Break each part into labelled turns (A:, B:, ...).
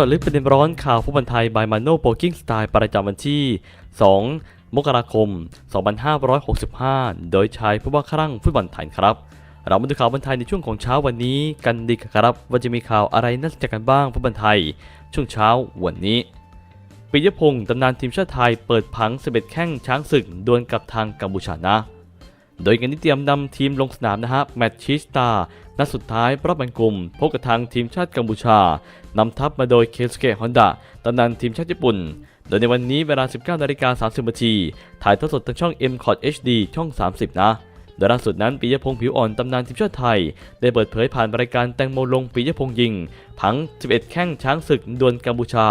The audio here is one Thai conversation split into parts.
A: จาะลึกประเด็นร้อนข่าวฟุตบอลไทยบายมาโนโปกิ้งสไตล์ประจำวันที่ 2 มกราคม 2565 โดยชายผู้ว่าครั่งฟุตบอลไทยครับ เรามาดูข่าวบอลไทยในช่วงของเช้าวันนี้กันดีกว่าครับ ว่าจะมีข่าวอะไรน่าสนใจกันบ้างฟุตบอลไทย ช่วงเช้าวันนี้ปิยพงศ์ตำนานทีมชาติไทยเปิดผัง 11 แข้งช้างศึกดวลกับทางกัมพูชานะ โดยกันที่เตรียมนำทีมลงสนามนะฮะแมตช์ชิสตานัดสุดท้ายรอบแบ่งกลุ่มพบกับทางทีมชาติกัมพูชานำทัพมาโดยเคสเกะฮอนดะตำนานทีมชาติญี่ปุ่น โดยในวันนี้เวลา 19นาฬิกา30นาทีถ่ายทอดสดทางช่อง m c o t HD ช่อง 30 นะโดยล่าสุดนั้นปิยพงศ์ผิวอ่อนตำนานทีมชาติไทย ได้เปิดเผยผ่านรายการแตงโมลงปิยพงศ์ยิง ผัง 11 แข้งช้างศึกดวลกัมพูชา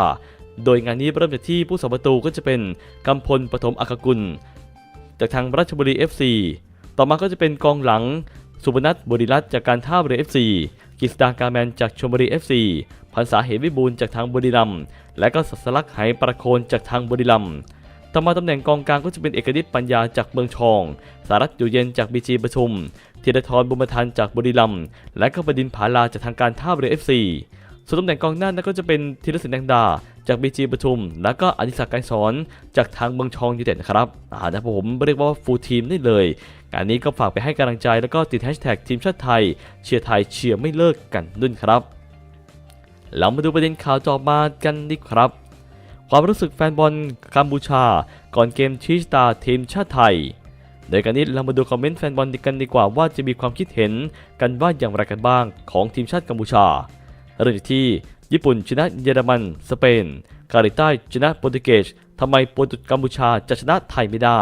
A: โดยงานนี้เริ่มจากที่ผู้สาประตูก็จะเป็นกำพลปฐมอักกุล จากทางราชบุรี FC ต่อมาก็จะเป็นกองหลัง สุพนัทบรีรัตน์จากการท่าเรือ FC กิษดาการแมนจากชมบุรี FC พันษาเหตุวิบูลจากทางบุรีรัมย์และก็สัสลักไหประโคนจากทางบุรีรัมย์ต่อมาตำแหน่งกองกลางก็จะเป็นเอกนิตปัญญาจากเมืองชอง สารัตอยู่เย็นจากบีจีประชุมธีรทรบุญมาทันจากบุรีรัมย์และก็บดินผาลาจากทางการท่าเรือ FC ส่วนตำแหน่งกองหน้านั่นก็จะเป็นธีรศิลป์แดงดา จากบีจีปทุม แล้วก็อดิศักดิ์ไกรสอนจากทางเมืองชองยูเต็ดครับอ่านะผมเรียกว่าฟูลทีมได้เลยงานนี้ก็ฝากไปให้กำลังใจแล้วก็ติดแฮชแท็กทีมชาติไทย เชียร์ไทยเชียร์ไม่เลิกกันด้วยครับเรามาดูประเด็นข่าวจอมากันดีครับ ความรู้สึกแฟนบอลกัมพูชา ก่อนเกมชีสตาทีมชาติไทยโดยการนี้เรามาดูคอมเมนต์แฟนบอลกันดีกว่าว่าจะมีความคิดเห็นกันว่าอย่างไรกันบ้างของทีมชาติกัมพูชา เริ่มจากที่ ญี่ปุ่นชนะเยอรมัน สเปนเกาหลีใต้ชนะโปรตุเกสทำไมโปรตุกัมพูชาจะชนะไทยไม่ได้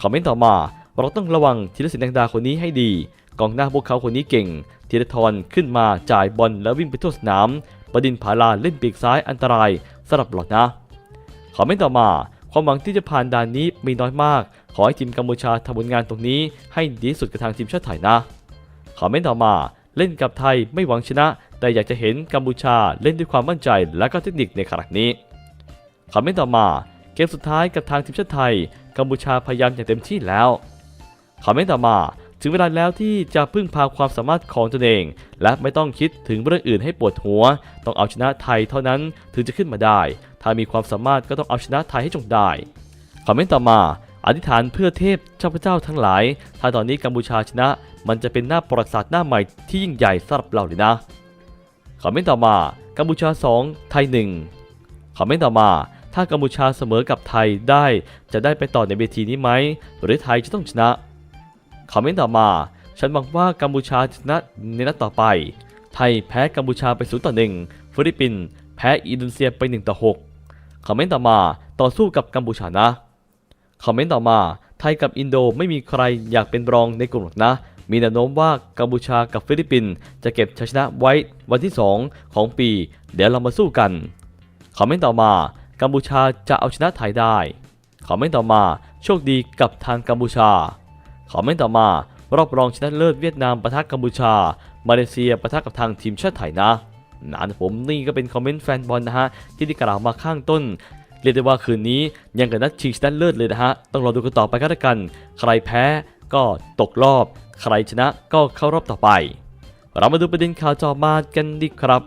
A: คอมเมนต์ต่อมา เราต้องระวังธีรศิลป์แดงดาคนนี้ให้ดี กองหน้าพวกเขาคนนี้เก่งธีรทรขึ้นมาจ่ายบอลแล้ววิ่งไปทั่วสนาม ประดินผาลาเล่นปีกซ้ายอันตรายสำหรับหลอดนะ คอมเมนต์ต่อมา ความหวังที่จะผ่านด่านนี้มีน้อยมาก ขอให้ทีมกัมพูชาทำผลงานตรงนี้ ให้ดีสุดกับทางทีมชาติไทยนะ คอมเมนต์ต่อมาเล่นกับไทยไม่หวังชนะ แต่อยากจะเห็นกัมพูชาเล่นด้วยความมั่นใจและก็เทคนิคในขณะนี้คอมเมนต์ต่อมาเกมสุดท้ายกับทางทีมชาติไทย กัมพูชาพยายามอย่างเต็มที่แล้วคอมเมนต์ต่อมาถึงเวลาแล้วที่จะพึ่งพาความสามารถของตนเอง และไม่ต้องคิดถึงเรื่องอื่นให้ปวดหัว ต้องเอาชนะไทยเท่านั้นถึงจะขึ้นมาได้ ถ้ามีความสามารถก็ต้องเอาชนะไทยให้จงได้คอมเมนต์ต่อมาอธิษฐานเพื่อเทพเจ้าพระเจ้าทั้งหลาย ถ้าตอนนี้กัมพูชาชนะ มันจะเป็นหน้าประวัติศาสตร์หน้าใหม่ที่ยิ่งใหญ่สำหรับเราเลยนะ คอมเมนต์ต่อมากัมพูชา 2 ไทย 1 คอมเมนต์ต่อมา ถ้ากัมพูชาเสมอกับไทยได้จะได้ไปต่อในเวทีนี้ไหม หรือไทยจะต้องชนะ คอมเมนต์ต่อมา ฉันหวังว่ากัมพูชาจะชนะในนัดต่อไป ไทยแพ้กัมพูชาไป0ต่อ1ฟิลิปปินส์แพ้อินโดนีเซียไป1ต่อ6คอมเมนต์ต่อมาต่อสู้กับกัมพูชานะ คอมเมนต์ต่อมา ไทยกับอินโดไม่มีใครอยากเป็นรองในกลุ่มหรอกนะ มีแนวโน้มว่ากัมพูชากับฟิลิปปินส์จะเก็บชัยชนะไว้วันที่ 2 ของปี เดี๋ยวเรามาสู้กันคอมเมนต์ต่อมากัมพูชาจะเอาชนะไทยได้คอมเมนต์ต่อมาโชคดีกับทางกัมพูชาคอมเมนต์ต่อมารอบรองชนะเลิศเวียดนามปะทะกัมพูชา มาเลเซียปะทะกับทางทีมชาติไทยนะนะผมนี่ก็เป็นคอมเมนต์แฟนบอลนะฮะที่ได้กล่าวมาข้างต้นเรียกได้ว่าคืนนี้ยังกับนัดชิงชนะเลิศเลยนะฮะ ต้องรอดูกันต่อไปกันละกัน ใครแพ้ ก็ตกรอบ ใครชนะก็เข้ารอบต่อไป เรามาดูประเด็นข่าวจอมากันดีครับ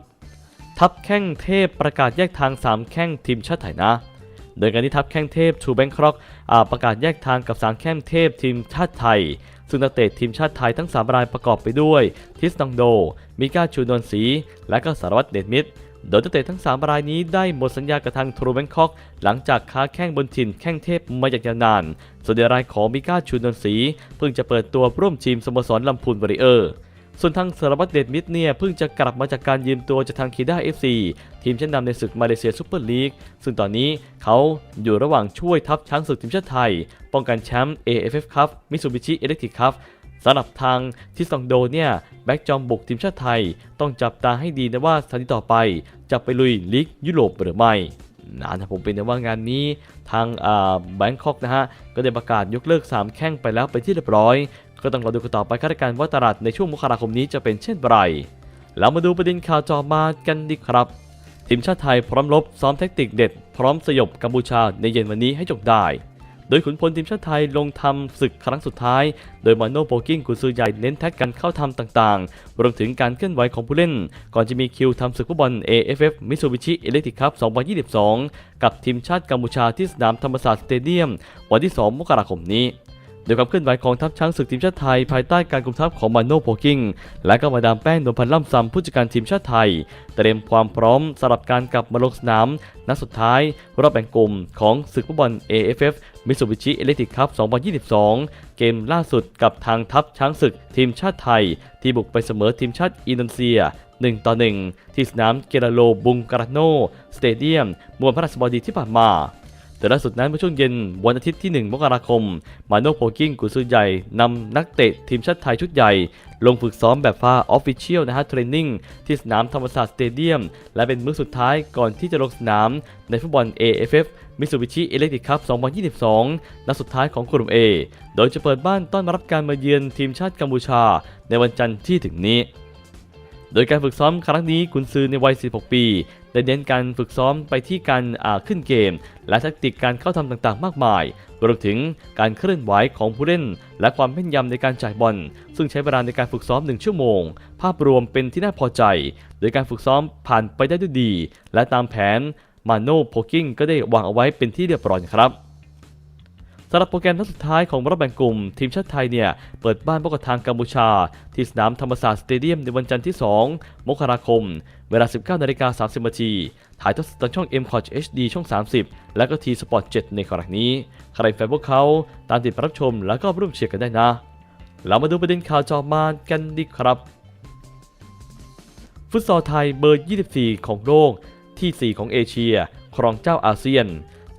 A: ทัพแข้งเทพประกาศแยกทาง 3 แข้งทีมชาติไทยนะ โดยการที่ทัพแข้งเทพชูแบงคร็อกอประกาศแยกทางกับ 3 แข้งเทพทีมชาติไทย ซึ่งนักเตะทีมชาติไทยทั้ง 3 รายประกอบไปด้วย ทิสตองโด มิก้าชูนวลศรีและก็สารวัตรเดชมิตร โดยนักเตะทั้ง 3 รายนี้ได้หมดสัญญากับทางทรูแบงคอก หลังจากค้าแข้งบนถิ่นแข้งเทพมาอย่างยาวนาน ส่วนในรายของมิก้าชูนวลศรีเพิ่งจะเปิดตัวร่วมทีมสโมสรลำพูนบริเออร์ ส่วนทางสารวัตรเดชมิตรเนี่ยเพิ่งจะกลับมาจากการยืมตัวจากทางคีด้าเอฟซีทีมชั้นนำในศึกมาเลเซียซูเปอร์ลีก ซึ่งตอนนี้เขาอยู่ระหว่างช่วยทัพช้างศึกทีมชาติไทย ป้องกันแชมป์ AFF Cup Mitsubishi Electric Cup สำหรับทางทิสตองโดเนี่ยแบ็กจอมบุกทีมชาติไทย ต้องจับตาให้ดีนะว่าสถานีต่อไปจะไปลุยลีกยุโรปหรือไม่นะผมเป็นแต่ว่างานนี้ทางแบงคอกนะฮะก็ได้ประกาศยกเลิก 3 แข้งไปแล้วเป็นที่เรียบร้อย ก็ต้องรอดูกันต่อไปคาดการณ์ว่าตลาดในช่วงมกราคมนี้จะเป็นเช่นไรแล้วมาดูประเด็นข่าวจอมากันดีครับทีมชาติไทยพร้อมรบซ้อมแทคติกเด็ด พร้อมสยบกัมพูชาในเย็นวันนี้ให้จบได้ โดยขุนพลทีมชาติไทยลงทำศึกครั้งสุดท้าย โดยมาโนโปกิ้งกุนซือใหญ่เน้นแท็กกันเข้าทำต่างๆ รวมถึงการเคลื่อนไหวของผู้เล่น ก่อนจะมีคิวทำศึกฟุตบอล AFF Mitsubishi Electric Cup 2022 กับทีมชาติกัมพูชาที่สนามธรรมศาสตร์สเตเดียม วันที่ 2 มกราคมนี้ โดยความเคลื่อนไหวของทัพช้างศึกทีมชาติไทย ภายใต้การกุมทัพของมาโนโพกิ้งและก็มาดามแป้งนวลพันธ์ล่ำซำผู้จัดการทีมชาติไทย เตรียมความพร้อมสำหรับการกลับมาลงสนามนัดสุดท้ายรอบแบ่งกลุ่มของศึกฟุตบอล AFF Mitsubishi Electric Cup 2022 เกมล่าสุดกับทางทัพช้างศึกทีมชาติไทย ที่บุกไปเสมอทีมชาติอินโดนีเซีย 1 ต่อ 1 ที่สนามเกราโลบุงการาโนสเตเดียมมวลพระราชบดีที่ผ่านมา แต่ล่าสุดนั้นเมื่อช่วงเย็นวันอาทิตย์ที่ 1 มกราคม มาโนโพกิ้งกุนซือใหญ่นำนักเตะทีมชาติไทยชุดใหญ่ ลงฝึกซ้อมแบบฟ้าออฟฟิเชียลนะฮะเทรนนิ่งที่สนามธรรมศาสตร์สเตเดียม และเป็นมื้อสุดท้ายก่อนที่จะลงสนามในฟุตบอล AFF Mitsubishi Electric Cup 2022 นัดสุดท้ายของกลุ่ม A โดยจะเปิดบ้านต้อนรับการมาเยือนทีมชาติกัมพูชา ในวันจันทร์ที่ถึงนี้ โดยการฝึกซ้อมครั้งนี้กุนซือในวัย 16 ปี ได้เน้นการฝึกซ้อมไปที่การขึ้นเกม และแทคติกการเข้าทำต่างๆ มากมาย รวมถึงการเคลื่อนไหวของผู้เล่น และความแม่นยำในการจ่ายบอล ซึ่งใช้เวลาในการฝึกซ้อม 1 ชั่วโมง ภาพรวมเป็นที่น่าพอใจ โดยการฝึกซ้อมผ่านไปได้ด้วยดี และตามแผนมาโนโพกิ้งก็ได้วางเอาไว้เป็นที่เรียบร้อยครับ สำหรับโปรแกรมนัดสุดท้ายของรอบแบ่งกลุ่ม ทีมชาติไทยเนี่ย เปิดบ้านพบกับทางกัมพูชา ที่สนามธรรมศาสตร์สเตเดียมในวันจันทร์ที่ 2 มกราคม เวลา 19นาฬิกา30นาทีถ่ายทอดสดทางช่อง m c o t HD ช่อง 30 และก็ทีสปอร์ต7ในครั้งนี้ ใครแฟนพวกเขาตามติดรับชมแล้วก็ร่วมเชียร์กันได้นะ เรามาดูประเด็นข่าวจอมากันดีครับ ฟุตซอลไทยเบอร์ 24 ของโลกที่ 4 ของเอเชีย ครองเจ้าอาเซียน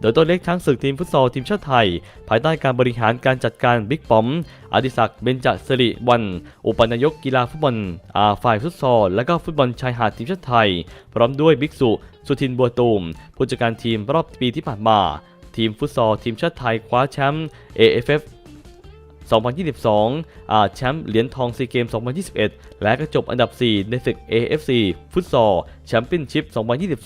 A: โดยตัวเล็กช้างศึกทีมฟุตซอลทีมชาติไทย ภายใต้การบริหารการจัดการบิ๊กปอมอดิศักดิ์เบญจสิริวัน อุปนายกกีฬาฟุตบอลอาฝ่ายฟุตซอลและก็ฟุตบอลชายหาดทีมชาติไทย พร้อมด้วยบิ๊กสุสุทินบัวตูม ผู้จัดการทีมรอบปีที่ผ่านมา ทีมฟุตซอลทีมชาติไทยคว้าแชมป์ AFF 2022 แชมป์เหรียญทองซีเกม 2021 และก็จบอันดับ 4 ในศึก AFC ฟุตซอลแชมเปี้ยนชิพ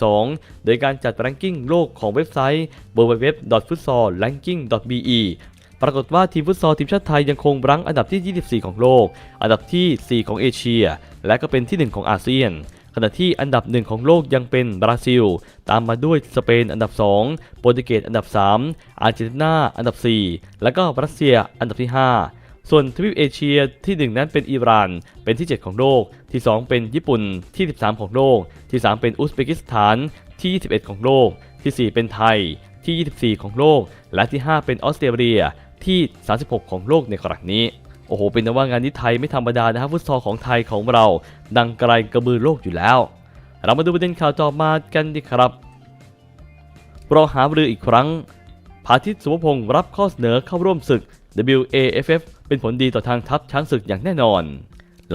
A: 2022 โดยการจัดแรงกิ้งโลกของเว็บไซต์ www.futsalranking.be ปรากฏว่าทีมฟุตซอลทีมชาติไทยยังคงรั้งอันดับที่ 24 ของโลก อันดับที่ 4 ของเอเชีย และก็เป็นที่ 1 ของอาเซียน ขณะที่อันดับหนึ่งของโลกยังเป็นบราซิล ตามมาด้วยสเปนอันดับ 2 โปรตุเกสอันดับ 3 อาร์เจนตินาอันดับ 4 แล้วก็รัสเซียอันดับที่ 5 ส่วนทวีปเอเชียที่ 1 นั้นเป็นอิหร่าน เป็นที่ 7 ของโลก ที่ 2 เป็นญี่ปุ่นที่ 13 ของโลก ที่ 3 เป็นอุซเบกิสถานที่ 21 ของโลก ที่ 4 เป็นไทยที่ 24 ของโลก และที่ 5 เป็นออสเตรเลียที่ 36 ของโลกในครั้งนี้ อ้โห เป็นนว่างานนี้ไทยไม่ธรรมดานะครับฟุตซอลของไทยของเรา ดังไกลกระบือโลกอยู่แล้ว เรามาดูประเด็นข่าวต่อมากันดีครับรอหาเรืออีกครั้งพาทิตสุภพงศ์รับข้อเสนอเข้าร่วมศึก WAFF เป็นผลดีต่อทางทัพช้างศึกอย่างแน่นอน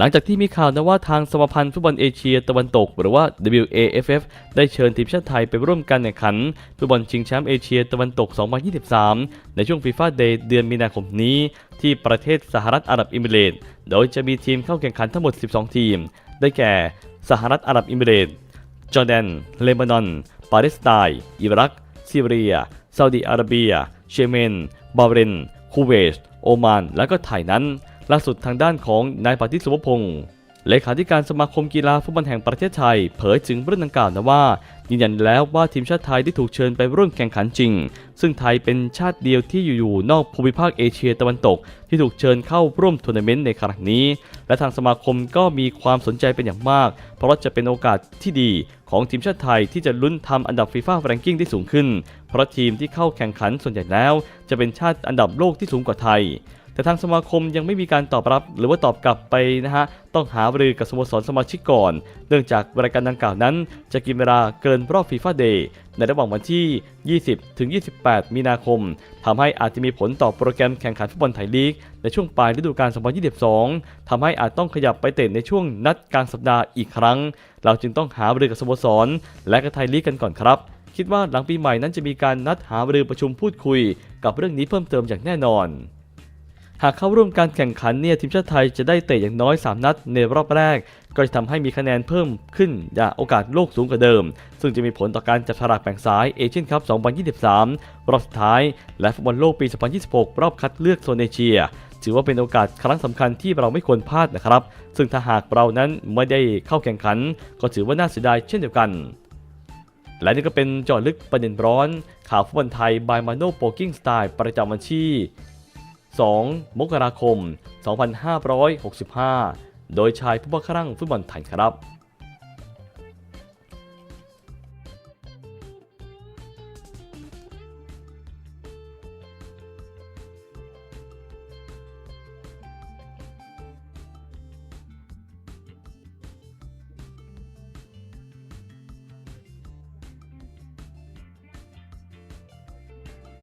A: หลังจากที่มีข่าวนะว่าทางสมาพันธ์ฟุตบอลเอเชียตะวันตก หรือว่า WAFF ได้เชิญทีมชาติไทยไปร่วมการแข่งขันฟุตบอลชิงแชมป์เอเชียตะวันตก 2023 ในช่วงฟีฟ่าเดย์เดือนมีนาคมนี้ ที่ประเทศสหรัฐอาหรับเอมิเรตโดยจะมีทีมเข้าแข่งขันทั้งหมด 12 ทีม ได้แก่ สหรัฐอาหรับเอมิเรตจอร์แดน เลบานอน ปาเลสไตน์อิรัก ซีเรีย ซาอุดิอาระเบียเยเมน บาเรน คูเวต โอมาน และก็ไทยนั้น ล่าสุดทางด้านของนายปฏิสุวพงศ์เลขาธิการสมาคมกีฬาฟุตบอลแห่งประเทศไทย เผยถึงเรื่องดังกล่าวนะว่ายืนยันแล้วว่าทีมชาติไทยได้ถูกเชิญไปร่วมแข่งขันจริง ซึ่งไทยเป็นชาติเดียวที่อยู่นอกภูมิภาคเอเชียตะวันตก ที่ถูกเชิญเข้าร่วมทัวร์นาเมนต์ในครั้งนี้ และทางสมาคมก็มีความสนใจเป็นอย่างมาก เพราะจะเป็นโอกาสที่ดีของทีมชาติไทยที่จะลุ้นทำอันดับฟีฟ่าแรงกิ้งได้สูงขึ้น เพราะทีมที่เข้าแข่งขันส่วนใหญ่แล้ว จะเป็นชาติอันดับโลกที่สูงกว่าไทย แต่ทางสมาคมยังไม่มีการตอบรับ หรือว่าตอบกลับไปนะฮะต้องหารือกับสโมสรสมาชิกก่อน เนื่องจากรายการดังกล่าวนั้น จะกินเวลาเกินรอบฟีฟ่าเดย์ในระหว่างวันที่ 20 ถึง 28 มีนาคมทำให้อาจจะมีผลต่อโปรแกรมแข่งขันฟุตบอลไทยลีก ในช่วงปลายฤดูกาล 2022ทำให้อาจต้องขยับไปเตะในช่วงนัดกลางสัปดาห์อีกครั้ง เราจึงต้องหารือกับสโมสร และกับไทยลีกกันก่อนครับคิดว่าหลังปีใหม่นั้นจะมีการนัดหารือประชุมพูดคุย กับเรื่องนี้เพิ่มเติมอย่างแน่นอน หากเข้าร่วมการแข่งขันเนี่ยทีมชาติไทยจะได้เตะอย่างน้อย 3 นัดในรอบแรก ก็จะทำให้มีคะแนนเพิ่มขึ้นอย่างโอกาสโลกสูงกว่าเดิม ซึ่งจะมีผลต่อการจับฉลากแบ่งสายเอเชียนคัพ 2023 รอบสุดท้าย และฟุตบอลโลกปี 2026 รอบคัดเลือกโซนเอเชีย ถือว่าเป็นโอกาสครั้งสำคัญที่เราไม่ควรพลาดนะครับ ซึ่งถ้าหากเรานั้นไม่ได้เข้าแข่งขัน ก็ถือว่าน่าเสียดายเช่นเดียวกันและนี่ก็เป็นจาะลึกประเด็นร้อน ข่าวฟุตบอลไทย by Mano Poking Style ประจำวันที่ 2 มกราคม 2565 โดยชายผู้ว่าครั่งฟุตบอลไทยครับ